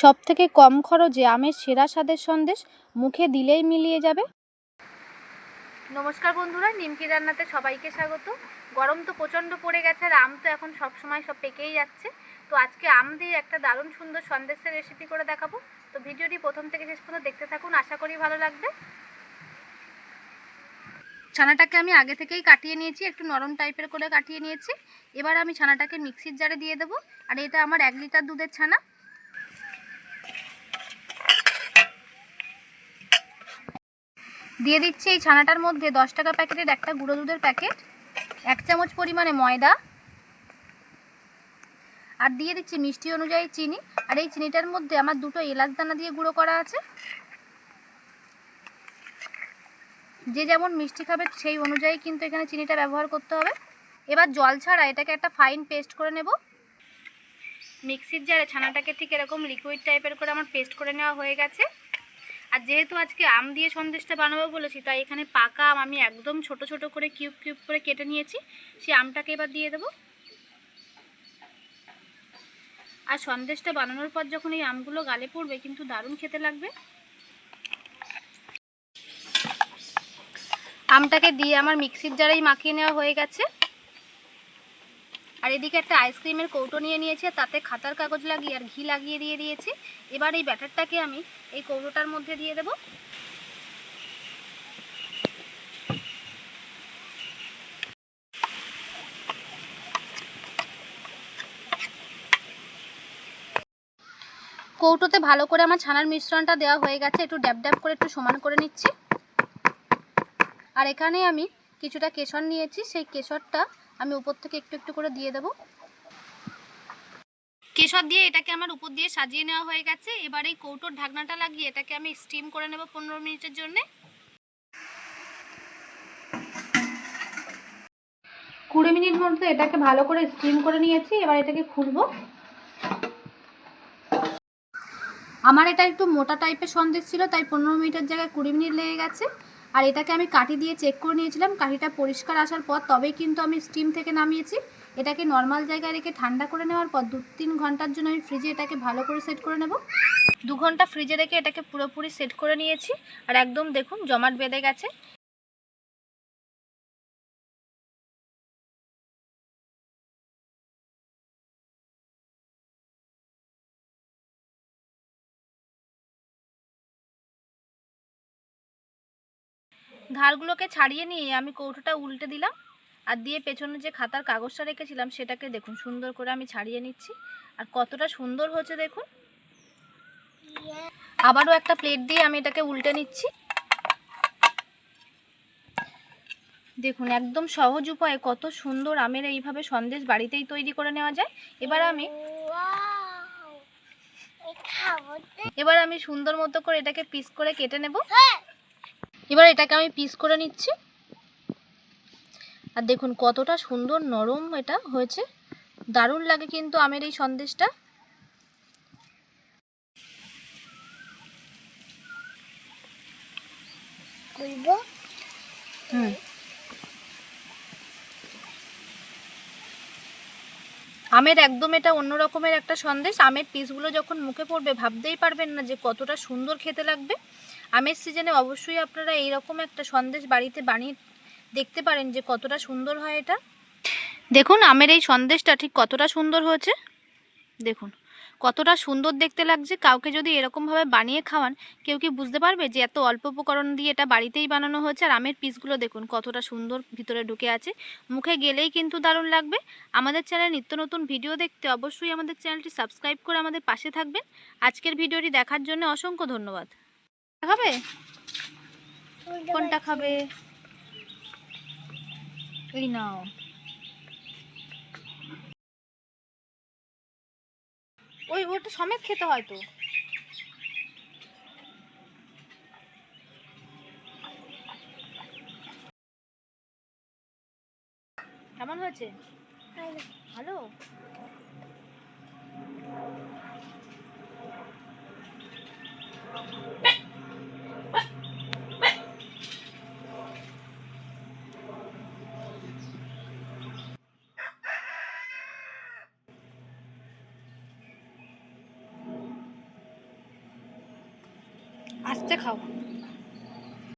সব থেকে কম খরচে আমের সেরা স্বাদের সন্দেশ মুখে দিলেই মিলিয়ে যাবে। নমস্কার বন্ধুরা, নিমকি রান্নাতে সবাইকে স্বাগত। গরম তো প্রচণ্ড পড়ে গেছে আর আম তো এখন সব সময় সব পেকেই যাচ্ছে। তো আজকে আম দিয়ে একটা দারুণ সুন্দর সন্দেশের রেসিপি করে দেখাবো। তো ভিডিওটি প্রথম থেকে শেষ পর্যন্ত দেখতে থাকুন, আশা করি ভালো লাগবে। ছানাটাকে আমি আগে থেকেই কাটিয়ে নিয়েছি, একটু নরম টাইপের করে কাটিয়ে নিয়েছি। এবার আমি ছানাটাকে মিক্সির জারে দিয়ে দেবো। আর এটা আমার এক লিটার দুধের ছানা। দিয়ে দিচ্ছি এই ছানাটার মধ্যে দশ টাকা প্যাকেটের একটা গুঁড়ো দুধের প্যাকেট, এক চামচ পরিমাণে ময়দা, আর দিয়ে দিচ্ছি মিষ্টি অনুযায়ী চিনি, আর এই চিনিটার মধ্যে আমার দুটো এলাচ দানা দিয়ে গুঁড়ো করা আছে। যে যেমন মিষ্টি খাবে সেই অনুযায়ী কিন্তু এখানে চিনিটা ব্যবহার করতে হবে। এবার জল ছাড়া এটাকে একটা ফাইন পেস্ট করে নেব। মিক্সির জারে ছানাটাকে ঠিক এরকম লিকুইড টাইপের করে আমার পেস্ট করে নেওয়া হয়ে গেছে। আর যেহেতু আজকে আম দিয়ে সন্দেশটা বানাবো বলেছি, তাই এখানে পাকা আম আমি একদম ছোট ছোট করে, কিউব কিউব করে কেটে নিয়েছি। সেই আমটাকে এবার দিয়ে দেবো। আর সন্দেশটা বানানোর পর যখন এই আমগুলো গালে পড়বে, কিন্তু দারুণ খেতে লাগবে। আমটাকে দিয়ে আমার মিক্সির জারেই মাখিয়ে নেওয়া হয়ে গেছে। আর এদিকে একটা আইসক্রিমের কৌটো নিয়ে নিয়েছি, তাতে খাতার কাগজ লাগিয়ে আর ঘি লাগিয়ে দিয়ে দিয়েছি। এবার এই ব্যাটারটাকে আমি এই কৌটোটার মধ্যে দিয়ে দেব। কৌটোতে ভালো করে আমার ছানার মিশ্রণটা দেওয়া হয়ে গেছে, একটু ড্যাব ড্যাব করে একটু সমান করে নিচ্ছি। আর এখানে আমি কিছুটা কেশর নিয়েছি, সেই কেশরটা আমি উপর থেকে একটু একটু করে দিয়ে দেব। কেশর দিয়ে এটাকে আমার উপর দিয়ে সাজিয়ে নেওয়া হয়ে গেছে। এবার এই কৌটোর ঢাকনাটা লাগিয়ে এটাকে আমি স্টিম করে নেব পনেরো মিনিটের জন্য। কুড়ি মিনিট মধ্যে এটাকে ভালো করে স্টিম করে নিয়েছি, এবার এটাকে খুলবো। আমার এটা একটু মোটা টাইপের সন্দেশ ছিল, তাই পনেরো মিনিটের জায়গায় কুড়ি মিনিট লেগে গেছে। আর এটাকে আমি কাঠি দিয়ে চেক করে নিয়েছিলাম। কাঠিটা পরিষ্কার আসার পর তবেই কিন্তু আমি স্টিম থেকে নামিয়েছি। এটাকে নর্মাল জায়গায় রেখে ঠান্ডা করে নেওয়ার পর দু তিন ঘণ্টার জন্য আমি ফ্রিজে এটাকে ভালো করে সেট করে নেব। দু ঘণ্টা ফ্রিজে রেখে এটাকে পুরোপুরি সেট করে নিয়েছি। আর একদম দেখুন জমাট বেঁধে গেছে। ধারগুলোকে ছাড়িয়ে নিয়ে আমি কৌটোটা উল্টে দিলাম আর দিয়ে পেছনে যে খাতার কাগজটা রেখেছিলাম সেটাকে দেখুন সুন্দর করে আমি ছাড়িয়ে নিচ্ছি। আর কতটা সুন্দর হচ্ছে দেখুন। আবারও একটা প্লেট দিয়ে আমি এটাকে উল্টে নিচ্ছি। দেখুন একদম সহজ উপায়ে কত সুন্দর আমের এইভাবে সন্দেশ বাড়িতেই তৈরি করে নেওয়া যায়। এবার আমি এবার আমি সুন্দর মতো করে এটাকে পিস করে কেটে নেব। এবার এটাকে আমি পিস করে নিচ্ছি। আর দেখুন কতটা সুন্দর নরম এটা হয়েছে। দারুণ লাগে কিন্তু আমের এই সন্দেশটা। হুম আমের একদম এটা অন্য রকমের একটা সন্দেশ। আমের পিসগুলো যখন মুখে পড়বে, ভাবতেই পারবেন না যে কতটা সুন্দর খেতে লাগবে। আমের সিজনে অবশ্যই আপনারা এইরকম একটা সন্দেশ বাড়িতে বানিয়ে দেখতে পারেন যে কতটা সুন্দর হয় এটা। দেখুন, আমের এই সন্দেশটা ঠিক কতটা সুন্দর হয়েছে। দেখুন। কতটা সুন্দর দেখতে লাগছে কাউকে যদি এরকমভাবে বানিয়ে খাওয়ান কেউ কি বুঝতে পারবে যে এত অল্প উপকরণ দিয়ে এটা বাড়িতেই বানানো হয়েছে? আর আমের পিসগুলো দেখুন কতটা সুন্দর ভিতরে ঢুকে আছে। মুখে গেলেই কিন্তু দারুণ লাগবে। আমাদের চ্যানেল নিত্য নতুন ভিডিও দেখতে অবশ্যই আমাদের চ্যানেলটি সাবস্ক্রাইব করে আমাদের পাশে থাকবেন। আজকের ভিডিওটি দেখার জন্য অসংখ্য ধন্যবাদ। খাবে? কোনটা খাবে? এই নাও। ওই ওটা সমেত খেতে হয় তো। কেমন হয়েছে? ভালো? আস্তে খাও।